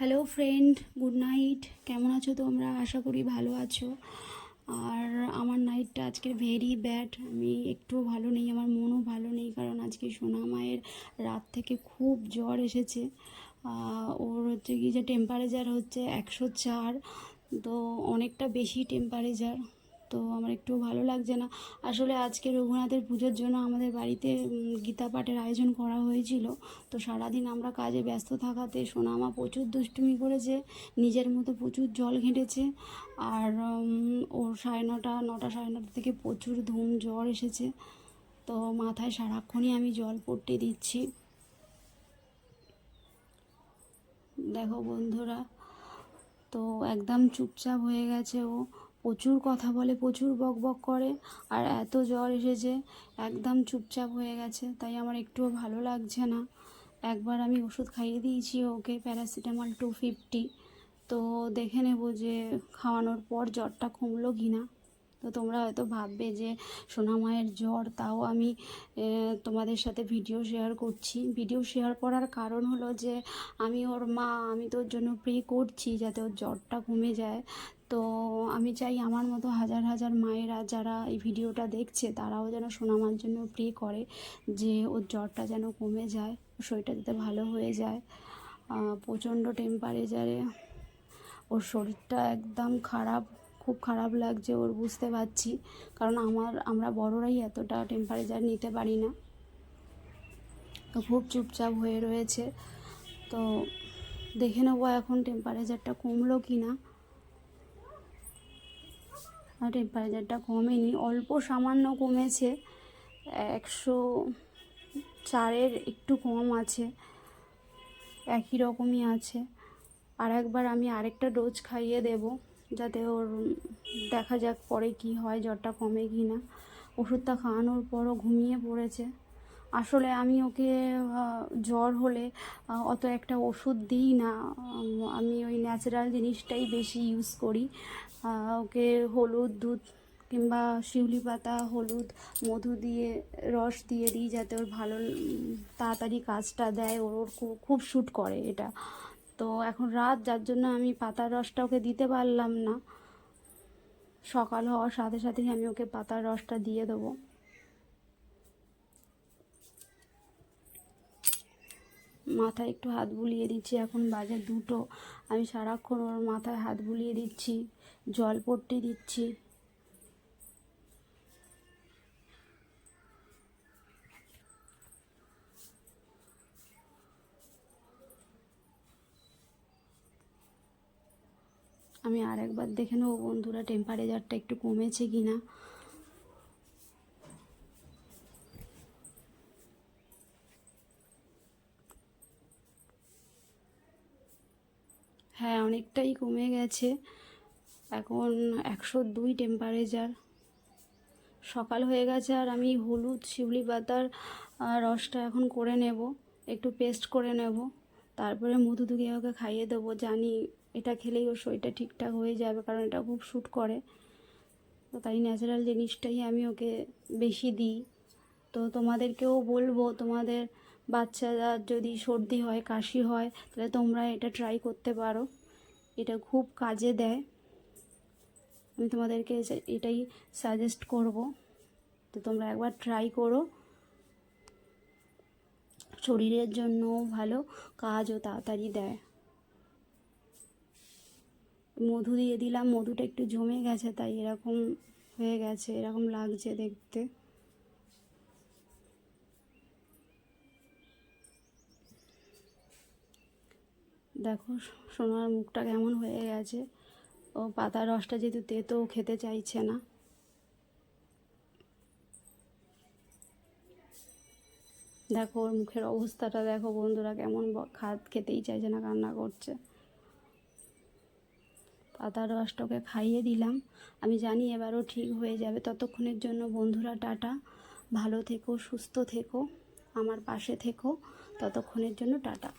Hello friend good night কেমন আছো তোমরা? আশা করি ভালো আছো। আর আমার নাইটটা আজকে ভেরি ব্যাড আমি একটুও ভালো নেই, আমার মনও ভালো নেই, কারণ আজকে সোনা মায়ের রাত থেকে খুব জ্বর এসেছে। ওর হচ্ছে কি যে টেম্পারেচার হচ্ছে একশো চার, তো অনেকটা বেশি টেম্পারেচার তো আমার একটু ভালো লাগছে না। আসলে আজকে রঘুনাথের পুজোর জন্য আমাদের বাড়িতে গীতা পাঠের আয়োজন করা হয়েছিল। তো সারাদিন আমরা কাজে ব্যস্ত থাকাতে সোনামা প্রচুর দুষ্টুমি করেছে, নিজের মতো প্রচুর জল ঘেঁটেছে আর ওর সাড়ে নটা নটা সাড়ে নটা থেকে প্রচুর ধুম, জ্বর এসেছে। তো মাথায় সারাক্ষণই আমি জল পড়তে দিচ্ছি। দেখো বন্ধুরা, তো একদম চুপচাপ হয়ে গেছে ও। প্রচুর কথা বলে, প্রচুর বক বক করে আর এত জ্বর এসেছে, একদম চুপচাপ হয়ে গেছে। তাই আমার একটুও ভালো লাগছে না। একবার আমি ওষুধ খাইয়ে দিয়েছি ওকে, প্যারাসিটামল টু ফিফটি তো দেখে নেব যে খাওয়ানোর পর জ্বরটা কমলো কি না তো তোমরা হয়তো ভাববে যে, সোনা মায়ের জ্বর, তাও আমি তোমাদের সাথে ভিডিও শেয়ার করছি। ভিডিও শেয়ার করার কারণ হলো যে, আমি ওর মা, আমি তোর জন্য প্রে করছি যাতে ওর জ্বরটা কমে যায়। তো আমি চাই আমার মতো হাজার হাজার মায়েরা যারা এই ভিডিওটা দেখছে, তারাও যেন সোনামার জন্য প্রে করে যে, ওর জ্বরটা যেন কমে যায় ওর শরীরটা যাতে ভালো হয়ে যায়। প্রচণ্ড টেম্পারেচারে ওর শরীরটা একদম খারাপ। খুব খারাপ লাগছে ওর, বুঝতে পারছি। কারণ আমার, আমরা বড়রাই এতটা টেম্পারেচার নিতে পারি না। তো খুব চুপচাপ হয়ে রয়েছে। তো দেখে নেব এখন টেম্পারেচারটা কমলো কি না। আর টেম্পারেচারটা কমেনি, অল্প সামান্য কমেছে। একশো চারের একটু কম আছে, একই রকমই আছে। আর একবার আমি আরেকটা ডোজ খাইয়ে দেব। যাতে ওর দেখা যাক পরে কি হয়, জ্বরটা কমে কি না। ওষুধটা খাওয়ানোর পরও ঘুমিয়ে পড়েছে। আসলে আমি ওকে জ্বর হলে অত একটা ওষুধ দিই না। আমি ওই ন্যাচারাল জিনিসটাই বেশি ইউজ করি। ওকে হলুদ দুধ কিংবা শিউলি পাতা, হলুদ, মধু দিয়ে, রস দিয়ে দিই যাতে ওর ভালো তাড়াতাড়ি কাজটা দেয়। ওর খুব খুব শ্যুট করে এটা। তো এখন রাত, যার জন্য আমি পাতার রসটা ওকে দিতে পারলাম না। সকাল হওয়ার সাথে সাথেই আমি ওকে পাতার রসটা দিয়ে দেবো। মাথায় একটু হাত বুলিয়ে দিচ্ছি, এখন বাজে দুটো। আমি সারাক্ষণ ওর মাথায় হাত বুলিয়ে দিচ্ছি, জল পট্টি দিচ্ছি। আমি আর একবার দেখে নেব বন্ধুরা টেম্পারেচারটা একটু কমেছে কি না হ্যাঁ অনেকটাই কমে গেছে। এখন একশো দুই টেম্পারেচার সকাল হয়ে গেছে আর আমি হলুদ, শিউলি পাতার রসটা এখন করে নেব। একটু পেস্ট করে নেব। তারপরে মধু ধুয়ে ওকে খাইয়ে দেবো, জানি এটা খেলেই ওর শরীরটা ঠিকঠাক হয়ে যাবে, কারণ এটা খুব শ্যুট করে। তো তাই ন্যাচারাল জিনিসটাই আমি ওকে বেশি দিই। তো তোমাদেরকেও বলব, তোমাদের বাচ্চারা যদি সর্দি হয়, কাশি হয়, তাহলে তোমরা এটা ট্রাই করতে পারো। এটা খুব কাজে দেয়। আমি তোমাদেরকে এটাই সাজেস্ট করব। তো তোমরা একবার ট্রাই করো। শরীরের জন্য ভালো কাজও তাড়াতাড়ি দেয়। মধু দিয়ে দিলাম, মধুটা একটু জমে গেছে, তাই এরকম হয়ে গেছে, এরকম লাগছে দেখতে। দেখো, সোনার মুখটা কেমন হয়ে গেছে। ও পাতার রসটা যেহেতু তেতো, খেতে চাইছে না। দেখো ওর মুখের অবস্থাটা দেখো বন্ধুরা কেমন খাদ খাত খেতেই চাইছে না, কান্না করছে। পাতা রসটাকে খাইয়ে দিলাম। আমি জানি এবারও ঠিক হয়ে যাবে। ততক্ষণের জন্য বন্ধুরা টাটা। ভালো থেকো, সুস্থ থেকো, আমার পাশে থেকো। ততক্ষণের জন্য টাটা।